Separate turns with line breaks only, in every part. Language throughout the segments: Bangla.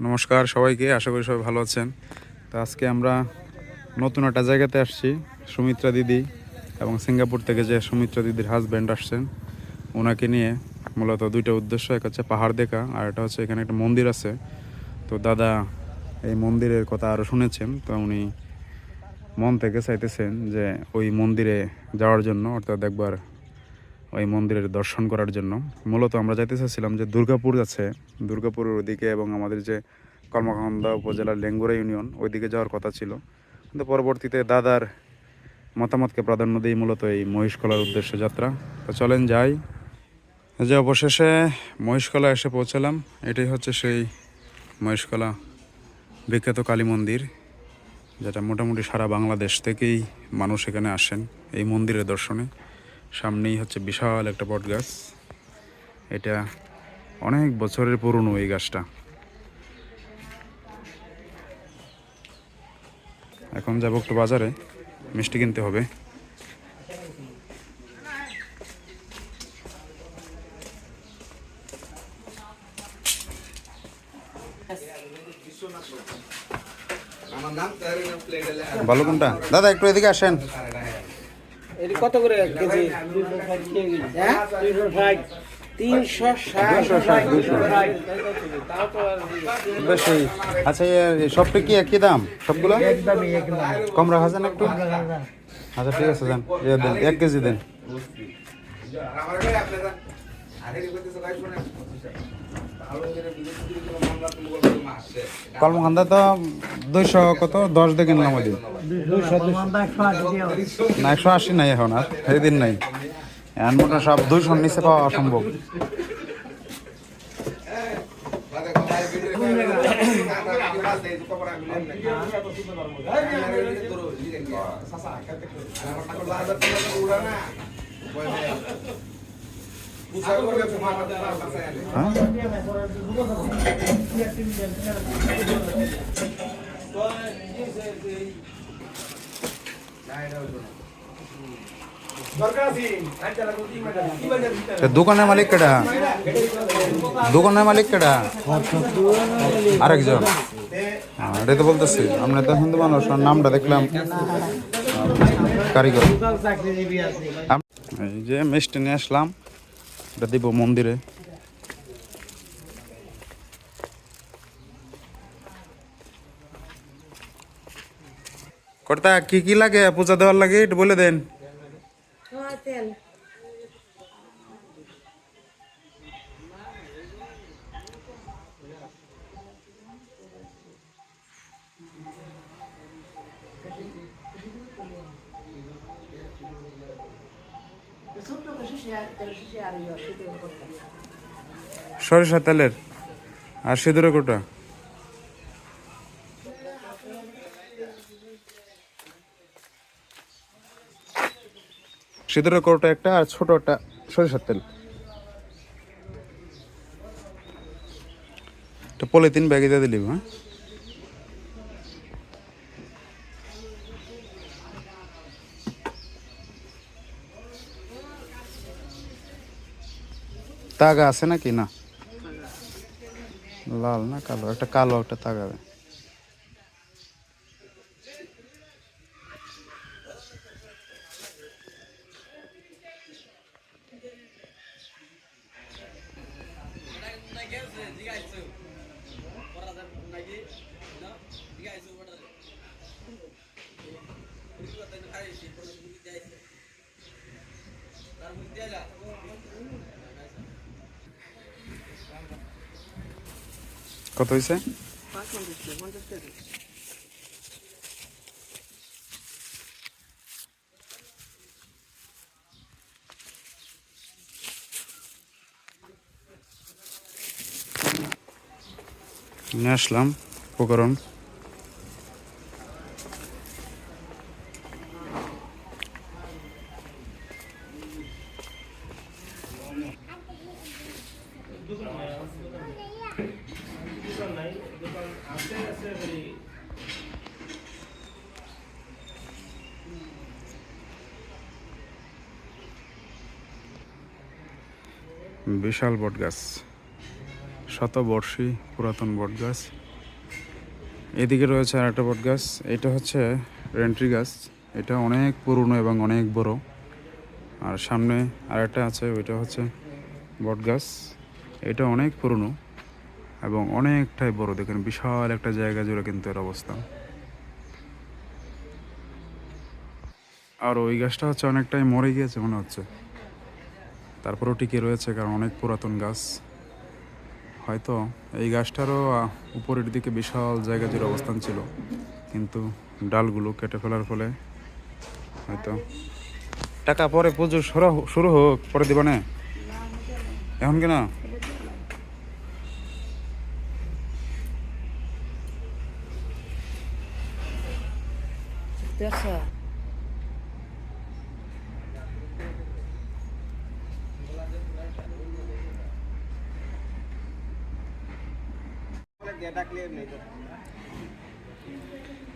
নমস্কার সবাইকে, আশা করি সবাই ভালো আছেন। তো আজকে আমরা নতুন একটা জায়গাতে আসছি, সুমিত্রা দিদি এবং সিঙ্গাপুর থেকে যে সুমিত্রা দিদির হাজব্যান্ড আসছেন, ওনাকে নিয়ে মূলত দুইটা উদ্দেশ্য, এক হচ্ছে পাহাড় দেখা আর এটা হচ্ছে এখানে একটা মন্দির আছে। তো দাদা এই মন্দিরের কথা আরও শুনেছেন, তো উনি মন থেকে চাইতেছেন যে ওই মন্দিরে যাওয়ার জন্য, অর্থাৎ একবার ওই মন্দিরের দর্শন করার জন্য। মূলত আমরা যাইতে চাচ্ছিলাম যে দুর্গাপুর আছে দুর্গাপুরের ওদিকে এবং আমাদের যে কর্মকান্দা উপজেলার লেঙ্গুরা ইউনিয়ন, ওইদিকে যাওয়ার কথা ছিল। কিন্তু পরবর্তীতে দাদার মতামতকে প্রাধান্য দিই মূলত এই মহিষকলার উদ্দেশ্য যাত্রা। তো চলেন যাই। যে অবশেষে মহিষকলা এসে পৌঁছালাম। এটাই হচ্ছে সেই মহিষকলা বিখ্যাত কালী মন্দির, যেটা মোটামুটি সারা বাংলাদেশ থেকেই মানুষ এখানে আসেন এই মন্দিরের দর্শনে। সামনেই হচ্ছে বিশাল একটা বট গাছ। এটা অনেক বছরের পুরনো এই গাছটা। এখন যাব একটু বাজারে, মিষ্টি কিনতে হবে। ভালো কোনটা? দাদা, একটু এদিকে আসেন।
এটি কত করে কেজি? হ্যাঁ? তিনশো ষাট।
বেশি। আচ্ছা সবটা কি একই দাম? সবগুলো?
একদমই একদম
কম রাখা যান একটু? আচ্ছা ঠিক আছে যান ইয়ে দেন এক কেজি দেন। কলমখান্দা তো দুইশো কত? দশ দিয়ে কিনলাম ওই দিন। না, একশো আশি নাই এখন আর সেদিন নাই। এখন মোটা সব দুইশোর নিচে পাওয়া অসম্ভব। হ্যাঁ? দোকানের মালিক কেডা? দোকানের মালিক কেডা? আরেকজন। এটাই তো বলতেছি, আমরা তো হিন্দু মানুষ নামটা দেখলাম কারিগর। এই যে মিষ্টি নিয়ে আসলাম, এটা দিব মন্দিরে। কর্তা, কি কি লাগে? পূজা দেওয়ার লাগে, একটু বলে দেন। সরিষা তেলের। আর সিঁদুরে কোটা সিঁদুরে কোটা একটা আর ছোট একটা সরিষার তেল। একটা পলিথিন ব্যাগে দিয়ে দিলি হ্যাঁ? তাগা আছে নাকি? না। লাল না কালো? একটা কালো, একটা তাগা কত হয়েছে নিয়ে আসলাম উপকরণ। বিশাল বট গাছ শতবর্ষী পুরাতন বট গাছ এদিকে রয়েছে আর একটা বট গাছ এটা হচ্ছে রেন্ট্রি গাছ। এটা অনেক পুরনো এবং অনেক বড়। আর সামনে আর একটা আছে, ওইটা হচ্ছে বট গাছ এটা অনেক পুরনো এবং অনেকটাই বড়। দেখেন, বিশাল একটা জায়গা জুড়ে কিন্তু এর অবস্থান। আর ওই গাছটা হচ্ছে অনেকটাই মরে গিয়েছে মনে হচ্ছে। তারপরেও টিকে রয়েছে কারণ অনেক পুরাতন গাছ। হয়তো এই গাছটারও উপরের দিকে বিশাল জায়গা জুড়ে অবস্থান ছিল। কিন্তু ডালগুলো কেটে ফেলার ফলে হয়তো টাকা পরে পুজো শুরু হোক, পরে দিবানে। এখন কেনা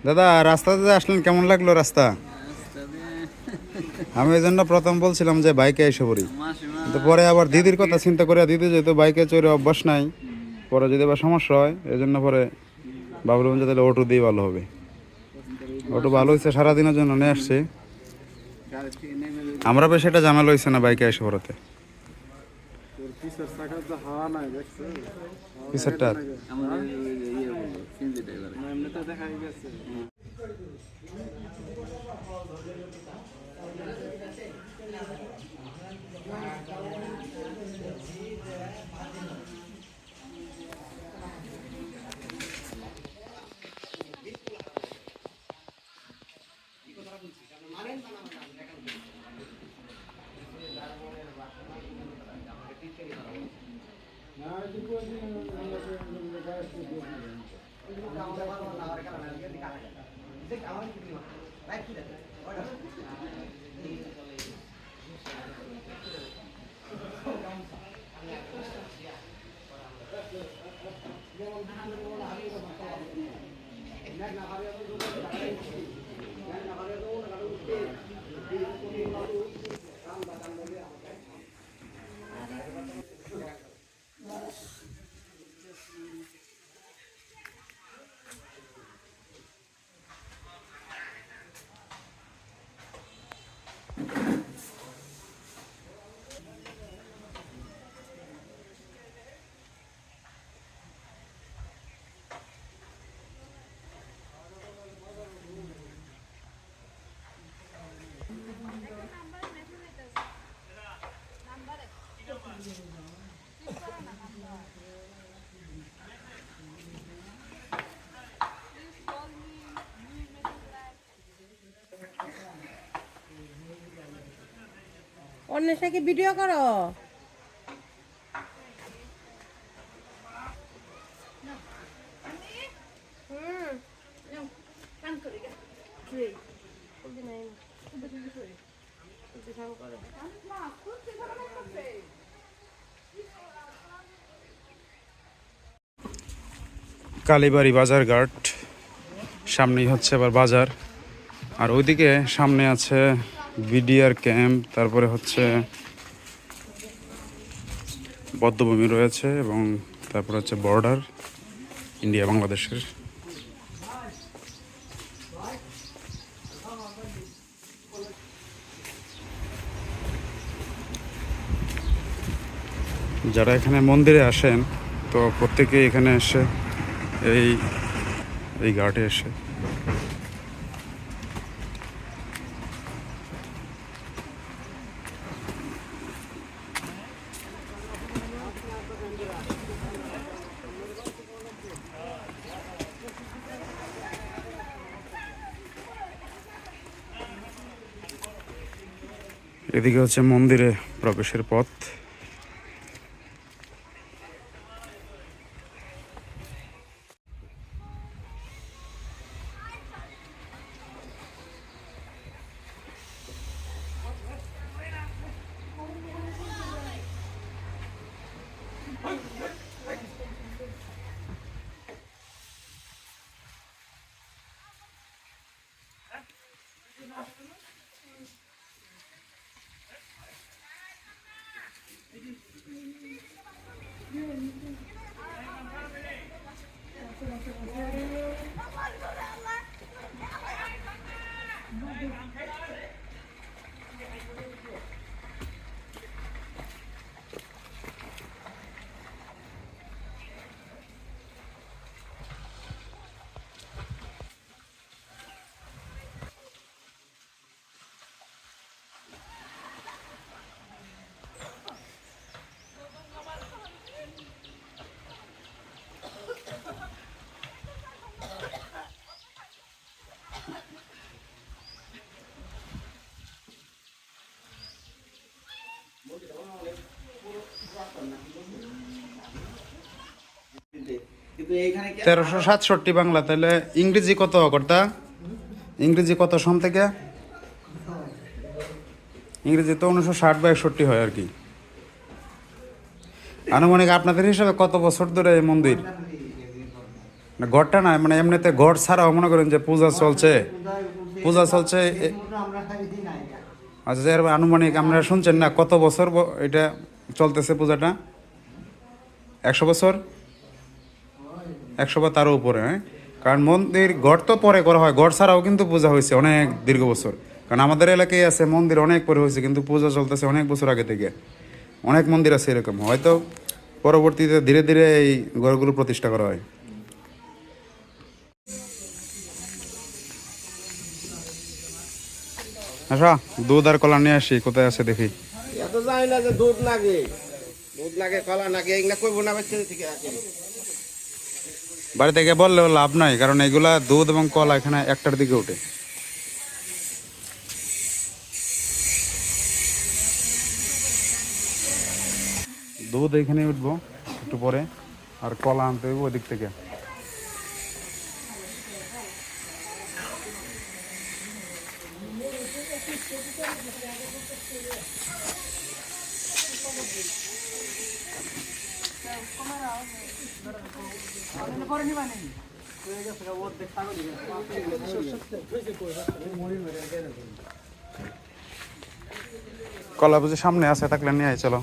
দাদা রাস্তাতে আসলেন কেমন লাগল রাস্তা? আমি ওই জন্য প্রথম বলছিলাম যে বাইকে এসে পড়ি। কিন্তু পরে আবার দিদির কথা চিন্তা করে দিদি যেহেতু বাইকে চড়ে অভ্যাস নাই পরে যদি আবার সমস্যা হয় এই জন্য পরে ভাবলাম যে তাহলে অটো দিয়ে ভালো হবে। অটো ভালো হয়েছে সারাদিনের জন্য নিয়ে আসছি। আমরা বেশ এটা জানালো হয়েছে না বাইকে এসে পড়াতে। পিছারটা
ভিডিও করো?
কালীবাড়ি বাজার ঘাট সামনেই হচ্ছে আবার বাজার আর ওইদিকে সামনে আছে বিডিআর ক্যাম্প, তারপরে হচ্ছে বদ্ধভূমি রয়েছে এবং তারপরে হচ্ছে বর্ডার, ইন্ডিয়া, বাংলাদেশের। যারা এখানে মন্দিরে আসেন, তো প্রত্যেকেই এখানে এসে এই এই ঘাটে এসে এদিকে হচ্ছে মন্দিরে প্রবেশের পথ। তেরোশো সাতষট্টি বাংলা, তাহলে ইংরেজি কত কর্তা? ইংরেজি কত সন থেকে? ইংরেজি তো উনিশশো ষাট বা একষট্টি হয় আর কি। আনুমানিক আপনাদের হিসাবে কত বছর ধরে এই মন্দির? ঘরটা না মানে এমনিতে ঘর ছাড়াও মনে করেন যে পূজা চলছে। পূজা চলছে আচ্ছা এর আনুমানিক আপনারা শুনছেন না কত বছর এটা চলতেছে পূজাটা? একশো বছর? একশো বা তারও উপরে হ্যাঁ? কারণ মন্দির গড় তো পরে করা হয়, গড় ছাড়াও কিন্তু পূজা হয়েছে অনেক দীর্ঘ বছর। কারণ আমাদের এলাকায় আছে মন্দির অনেক পরে হয়েছে, কিন্তু পূজা চলতেছে অনেক বছর আগে থেকে। অনেক মন্দির আছে এরকম, হয়তো পরবর্তীতে ধীরে ধীরে এই গড়গুলো প্রতিষ্ঠা করা হয়। আচ্ছা দুধ আর কলা নিয়ে আসি, কোথায় আছে দেখি।
দুধ লাগে। দুধ লাগে, কলা লাগে, এগুলা না
বাড়ি থেকে বললে লাভ নাই, কারণ এগুলা দুধ এবং কলা এখানে একটার দিকে ওঠে। দুধ এখানে উঠবো একটু পরে, আর কলা আনতে হইব ওদিক থেকে। কলা বুঝি সামনে আছে থাকলে নিয়ে আয় চলো।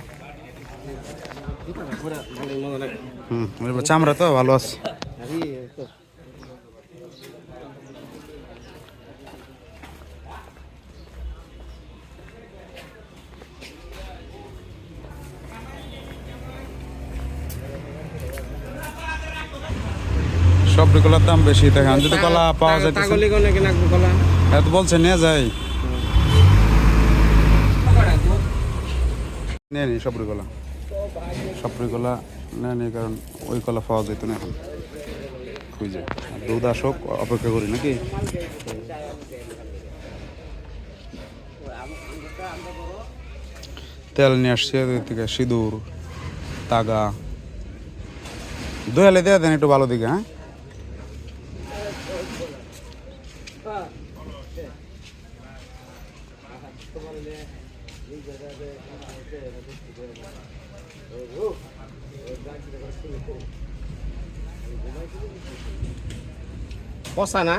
হুম চামড়া তো ভালো আছে। সবরি কলার দাম বেশি দেখেন যদি কলা পাওয়া যায় এত বলছে নিয়ে যাই। নিয়ে নি সবরি কলা। সবরি কলা নিয়ে নি কারণ ওই কলা পাওয়া যেত না এখন। খুঁজে দুধ আসুক অপেক্ষা করি নাকি? তেল নিয়ে আসছে থেকে সিঁদুর তাগা। দোয়ালে দেওয়া দেন একটু ভালো দিকে হ্যাঁ?
পচা না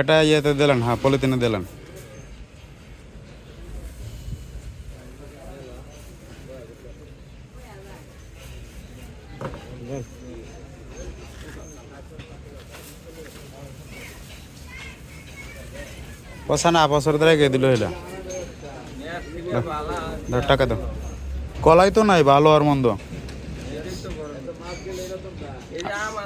এটা ইয়েতে দিলেন হ্যাঁ পলিথিনে দিলেন। পয়সা না বছর ধরে গে দিল হইলা। টাকা দাও। কলাই তো নাই ভালো আর মন্দ
আমার না আরেকজনের
রেখে গেছে বিক্রি করার লাগে না
বিক্রি করা হের কালকে বিক্রি করছে তো এখন বোঝাবে আবার নিয়ে যাব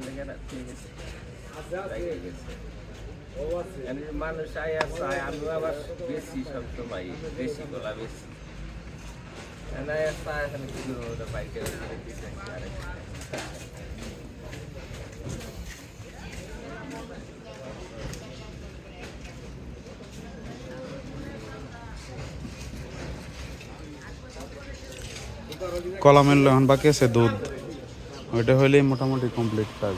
লেগে না? ঠিক আছে রেখে গেছে। এখানে মানুষ আয় আর আমি আবার বেশি সবসময় বেশি গোলা বেশি। এখানে আর চায় এখানে কি করব ওটা বাইকে দিতে আরেক
কলামের এখন বাকি আছে দুধ। ওইটা হইলেই মোটামুটি কমপ্লিট কাজ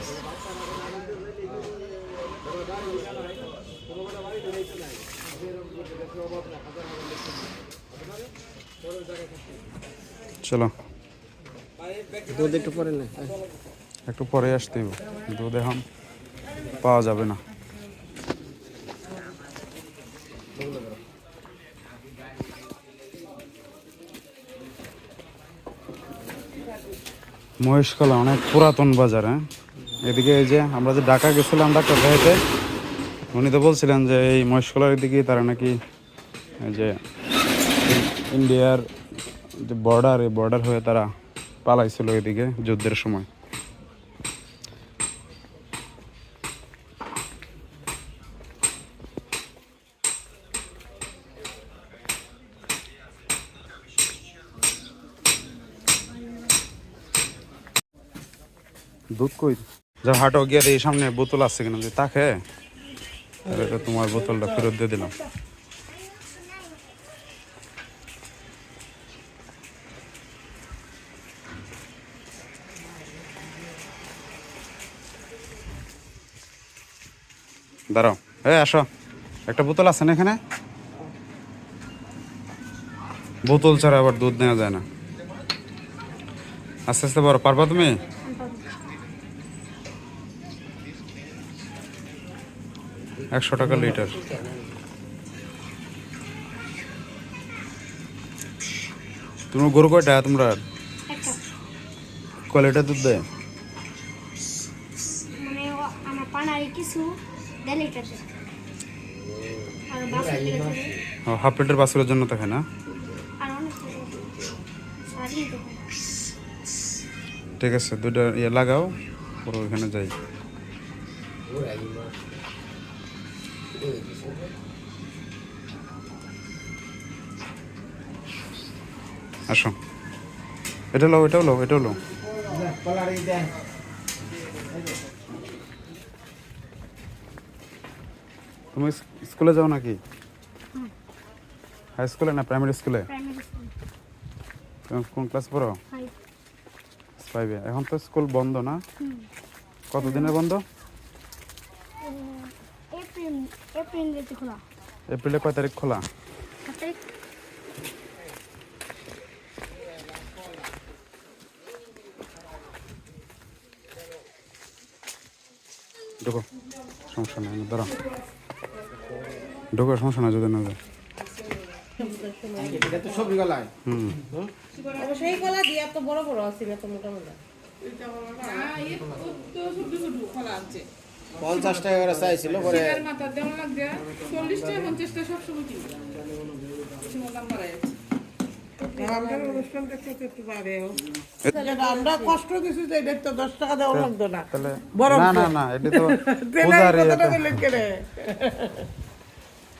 চলো।
দুধ একটু পরে
একটু পরে আসতে। দুধ এখন পাওয়া যাবে না। মহেশকলা অনেক পুরাতন বাজার হ্যাঁ? এদিকে এই যে আমরা যে ঢাকা গেছিলাম ডাক্তার ভাইতে উনি তো বলছিলেন যে এই মহেশকলার এদিকে তারা নাকি এই যে ইন্ডিয়ার যে বর্ডার এই বর্ডার হয়ে তারা পালাইছিল এদিকে যুদ্ধের সময়। দুধ কই? যা হাটো, গিয়ে এই সামনে বোতল আছে কিনা, যদি তাকে তোমার বোতলটা ফেরত দিয়ে দিলাম। দাঁড়াও হ্যাঁ আসো, একটা বোতল আছে না এখানে? বোতল ছাড়া আবার দুধ নেওয়া যায় না। আস্তে আস্তে বড়, পারবা তুমি? একশো টাকা লিটার। তোমার গরু কয়টা? তোমরা
একটা
কয়টা দুধ দেয়?
মানে লিটার লিটার।
হাফ লিটার বাছুরের জন্য থাকে না। ঠিক আছে দুইটা ইয়ে লাগাও পুরো ওইখানে যাই আসো। এটা লো এটাও লো এটাও লো তুমি স্কুলে যাও নাকি? হাই স্কুলে না প্রাইমারি স্কুলে তুমি কোন ক্লাস পড়ো?
ফাইভে
এখন তো স্কুল বন্ধ না? কতদিনের বন্ধ?
এপ্রিল এপ্রিল খোলা
এপ্রিলে কয় তারিখ খোলা? ঢুকো সমস্যা নেই দাঁড়াও। ঢুকো সমস্যা নাই যদি না যায়। হুম।
সেই কলা দিয়ে এত বড় বড় আছে না তো মোটামুটি।
পঞ্চাশ টাকা করে চাইছিল পরে
মাথা দেওয়া লাগবে চল্লিশ টাকা পঞ্চাশ টাকা সবসময় যাচ্ছে
আমরা কষ্ট দিছি যে এটা তো দশ টাকা দেওয়া লাগতো না।
তাহলে না না এটা তো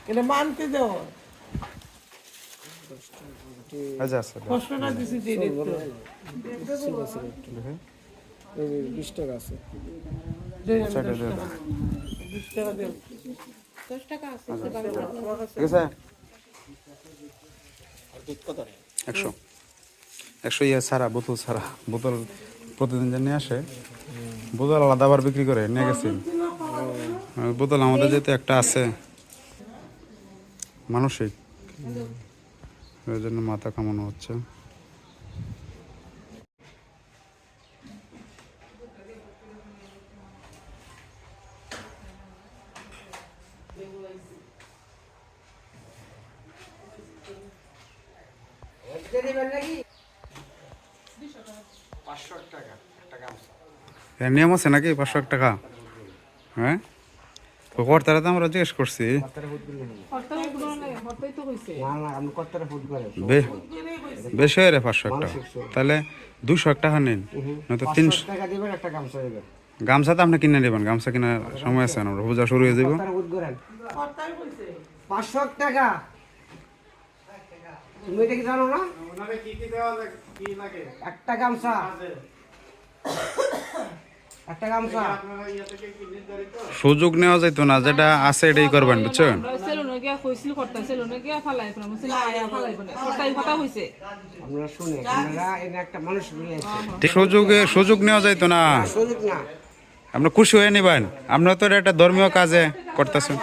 এটা। মানতে দেও। কষ্টটা আমি
দিয়ে
বিশ টাকা আছে।
একশো। একশো ইয়ে ছাড়া বোতল ছাড়া। বোতল প্রতিদিন যে নিয়ে আসে বোতল আলাদা আবার বিক্রি করে নিয়ে গেছি। বোতল আমাদের যেহেতু একটা আছে মানসিক। ওই জন্য মাথা কামানো হচ্ছে এর নিয়ম আছে নাকি? পাঁচশো এক টাকা? হ্যাঁ? তো কর্তারা তো আমরা জিজ্ঞেস করছি। বেশি হয় রে পাঁচশো এক টাকা তাহলে দুশো এক টাকা নিন নয়তো তিনশো
টাকা দিবেন একটা গামছা
তো আপনি কিনে নেবেন গামছা কেনার সময় আছে আমরা পূজা শুরু হয়ে যাব
পাঁচশো টাকা। তুমি এটা কি জানো না? একটা গামছা। একটা গামছা
সুযোগ নেওয়া যাইতো না যেটা আছে এটাই করবেন বুঝছেন
সেলুনে গিয়া কইছিল হরতাল সেলুনে গিয়া ফালাই ফেলাম বলছিল আয়া ফালাই ফেলে হরতাল কথা হয়েছে
আপনারা শুনে আপনারা এনে একটা মানুষ নিয়ে এসে
সুযোগে সুযোগ নেওয়া যাইতো না
সুযোগ না
আপনি খুশি হয়ে নিবেন আপনারা তো এটা একটা ধর্মীয় কাজে করতেছেন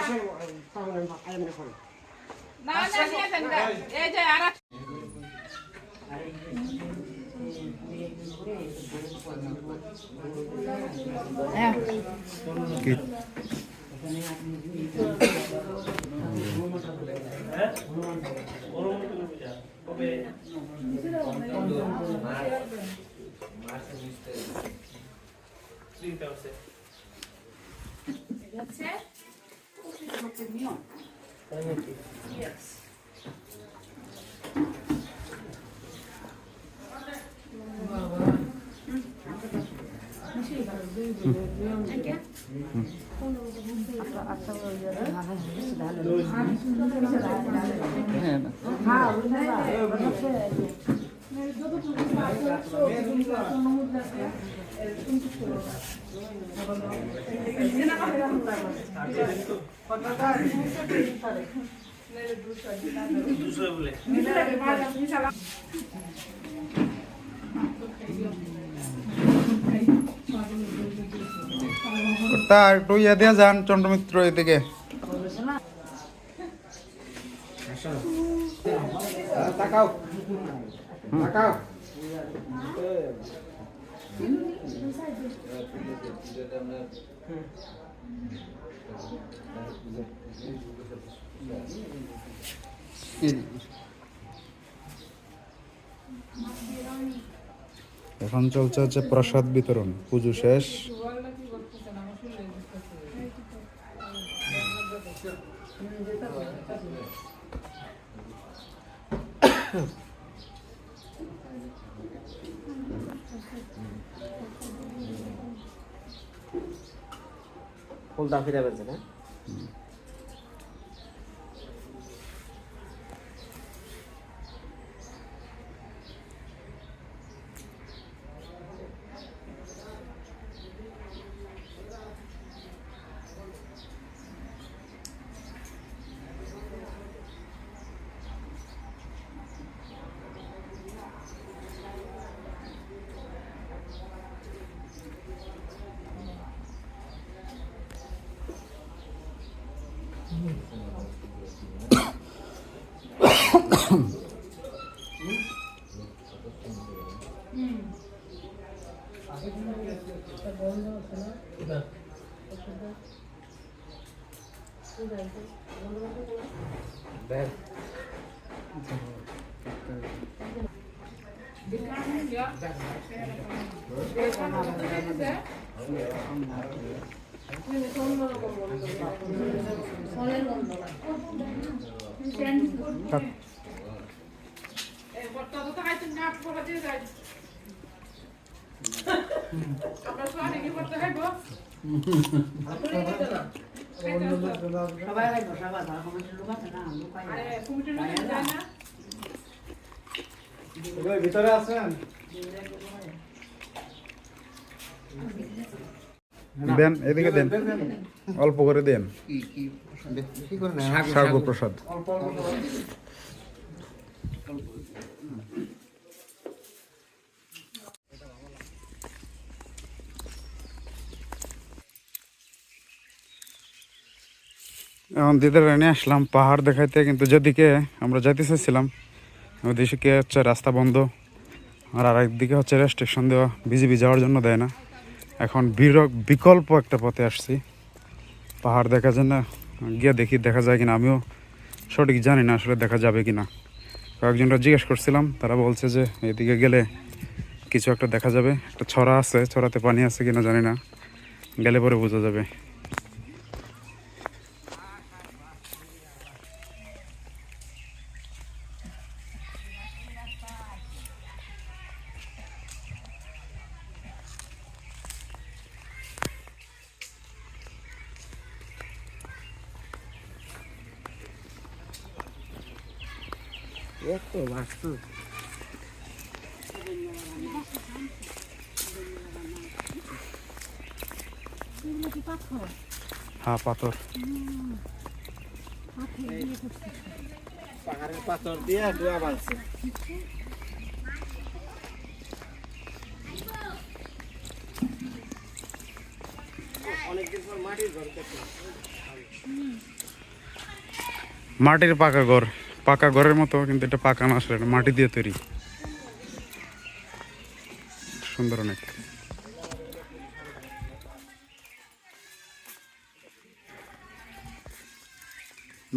না না নিয়ে যান গা। এই যে আর That's
it? Yes. দুশো বলে তা একটু ইয়ে দিয়ে যান চন্দ্রমিত্র এদিকে। এখন চলছে হচ্ছে প্রসাদ বিতরণ। পুজো শেষ।
ফুলটা ফিরে পেয়েছে না? দেখ
এই বটটা তো খাইতে নাক পড়া দিয়ে যায় আমরা সবাই কি করতে খাইবো আরে কমিটির লোক যায় না
ভিতরে আছেন?
দেন এদিকে দেন অল্প করে দেন। সাগর প্রসাদ এখন দিদার রানে আসলাম পাহাড় দেখাইতে কিন্তু যেদিকে আমরা যাইতে চাইছিলাম ওদিকে হচ্ছে রাস্তা বন্ধ। আর আরেকদিকে হচ্ছে রেস্ট্রিকশন দেওয়া বিজিবি যাওয়ার জন্য দেয় না। এখন বিকল্প একটা পথে আসছি। পাহাড় দেখা যায় না গিয়ে দেখি, দেখা যায় কিনা, আমিও সঠিক জানি না আসলে দেখা যাবে কিনা। কয়েকজনরা জিজ্ঞেস করছিলাম, তারা বলছে যে এদিকে গেলে কিছু একটা দেখা যাবে। একটা ছড়া আছে, ছড়াতে পানি আছে কিনা জানি না। গেলে পরে বোঝা যাবে।
মাটির
পাকা ঘর। পাকা ঘরের মতো, কিন্তু এটা পাকা না, আসলে মাটি দিয়ে তৈরি। সুন্দর অনেক।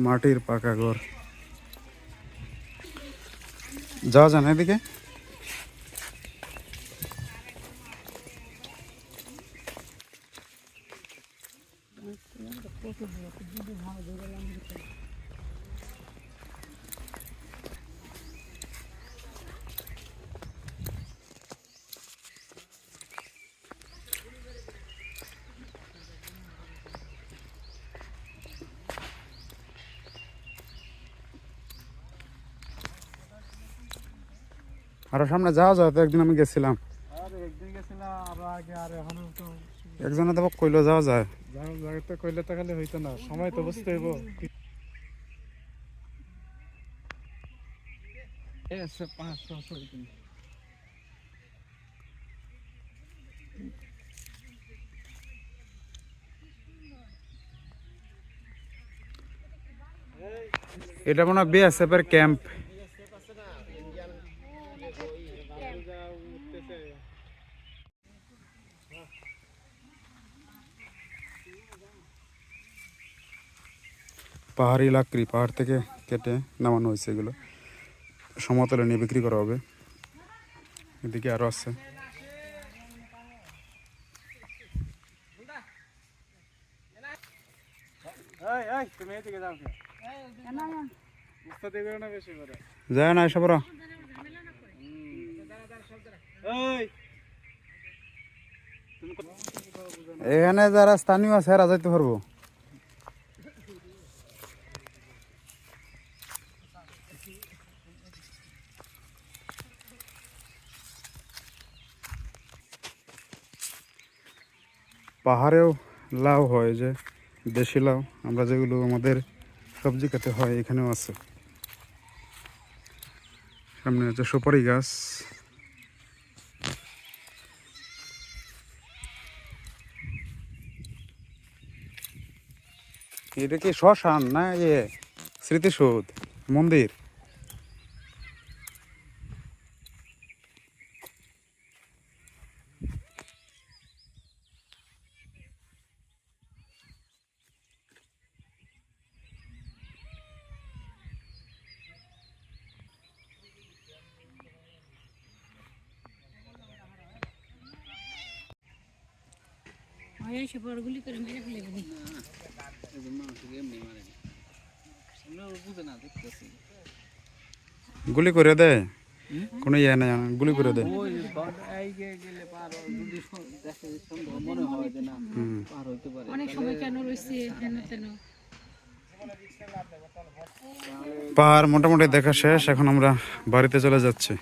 মাটির পাকা ঘর। যাওয়া যায় না এদিকে? আর সামনে যাওয়া যায় তো একদিন আমি গেছিলাম। একজনে তো কইলে যাওয়া যায়।
কইলে তো খালি হইতো না সময় তো বুঝতে হইব।
এটা মনে হয় বিএসএফ এর ক্যাম্প পাহাড়ি লাকড়ি পাহাড় থেকে কেটে নামানো হয়েছে এগুলো। সমতলে নিয়ে বিক্রি করা হবে। এদিকে আরও আছে। যায় না এসব এখানে যারা স্থানীয় আছে, এরা যাইতে পারব। পাহাড়েও লাউ হয় যে দেশি লাউ, আমরা যেগুলো আমাদের সবজি খেতে হয় এখানেও আছে। সামনে হচ্ছে সুপারি গাছ। এটা কি শ্মশান না ইয়ে স্মৃতিসৌধ? মন্দির? গুলি করে দেয়? কোনো ইয়ে নেই গুলি করে দেয়।
ওই আইগে গেলে পার যদি দেখে সন্দেহ মনে হয় যে না পার হইতে পারে।
অনেক সময় কেন রয়েছে হেন তেন?
পাহাড় মোটামুটি দেখা শেষ এখন আমরা বাড়িতে চলে যাচ্ছি।